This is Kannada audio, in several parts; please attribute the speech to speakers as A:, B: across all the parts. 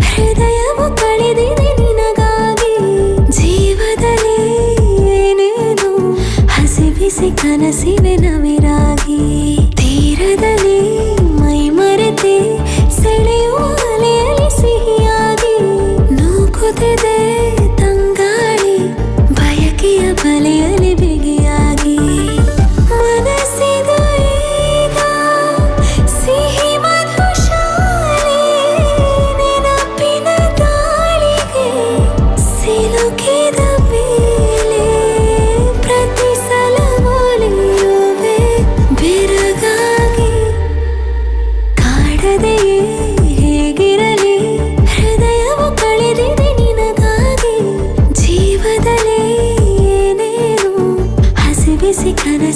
A: ಹೃದಯವು ನಿನಗಾಗಿ. ಜೀವದಲ್ಲಿ ಕನಸಿವೆ ನವಿರಾಗಿ. ತೀರದಲ್ಲಿ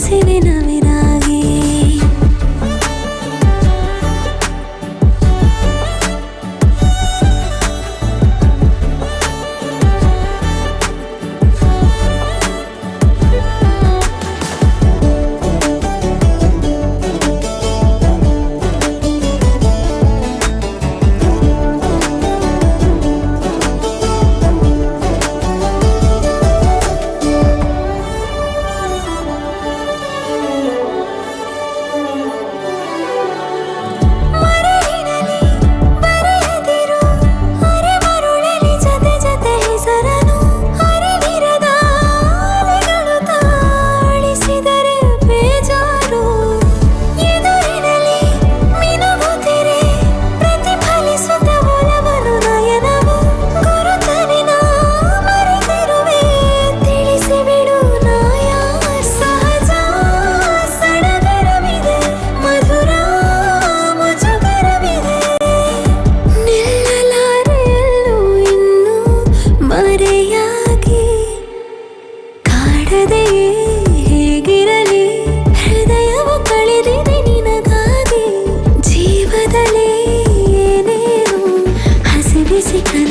A: மனசினினவினாகி easy and